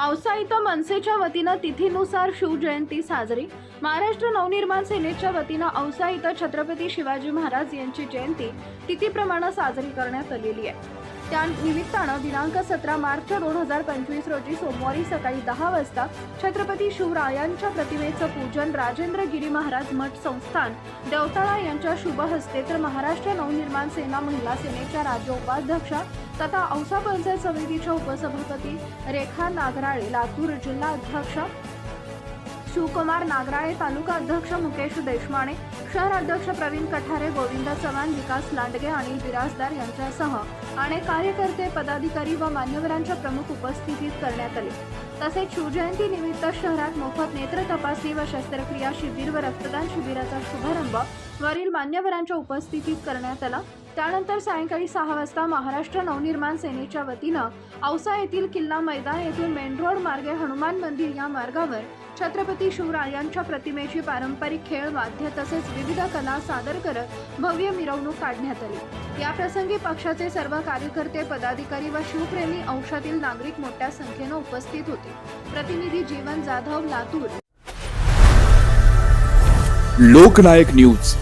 औसा इथं मनसेच्या वतीनं तिथीनुसार शिवजयंती साजरी. महाराष्ट्र नवनिर्माण सेनेच्या वतीनं औसा इथं छत्रपती शिवाजी महाराज यांची जयंती तिथीप्रमाणे साजरी करण्यात आलेली आहे. त्या निमित्तानं दिनांक सतरा मार्च दोन हजार पंचवीस रोजी सोमवारी सकाळी दहा वाजता छत्रपती शिवरायांच्या प्रतिमेचं पूजन राजेंद्र गिरी महाराज मठ संस्थान देवताळा यांच्या शुभ हस्ते तर महाराष्ट्र नवनिर्माण सेना महिला सेनेच्या राज्य उपाध्यक्षा तथा औसा पंचायत समितीच्या उपसभापती रेखा नागराळे लातूर जिल्हा अध्यक्ष शिवकुमार नागराळे तालुका अध्यक्ष मुकेश देशमाने शहर अध्यक्ष प्रवीण कठारे गोविंद चव्हाण विकास लांडगे अनिल बिराजदार यांच्यासह अनेक कार्यकर्ते पदाधिकारी व मान्यवरांच्या प्रमुख उपस्थितीत करण्यात आले. तसेच शिवजयंती निमित्त शहरात मोफत नेत्र तपासणी व शस्त्रक्रिया शिबिर व रक्तदान शिबिराचा शुभारंभ वरील मान्यवरांच्या उपस्थितीत करण्यात आला. त्यानंतर सायंकाळी सहा वाजता महाराष्ट्र नवनिर्माण सेनेच्या वतीनं औसा येथील किल्ला मैदान येथून मेन रोड मार्गे हनुमान मंदिर या मार्गावर छत्रपती शिवरायांच्या प्रतिमेची पारंपरिक खेळ वाद्य तसेच विविध कला सादर करत भव्य मिरवणूक काढण्यात आली. या प्रसंगी पक्षाचे सर्व कार्यकर्ते पदाधिकारी व शिवप्रेमी अंशातील नागरिक मोठ्या संख्येनं उपस्थित होते. प्रतिनिधी जीवन जाधव लातूर. लोकनायक न्यूज.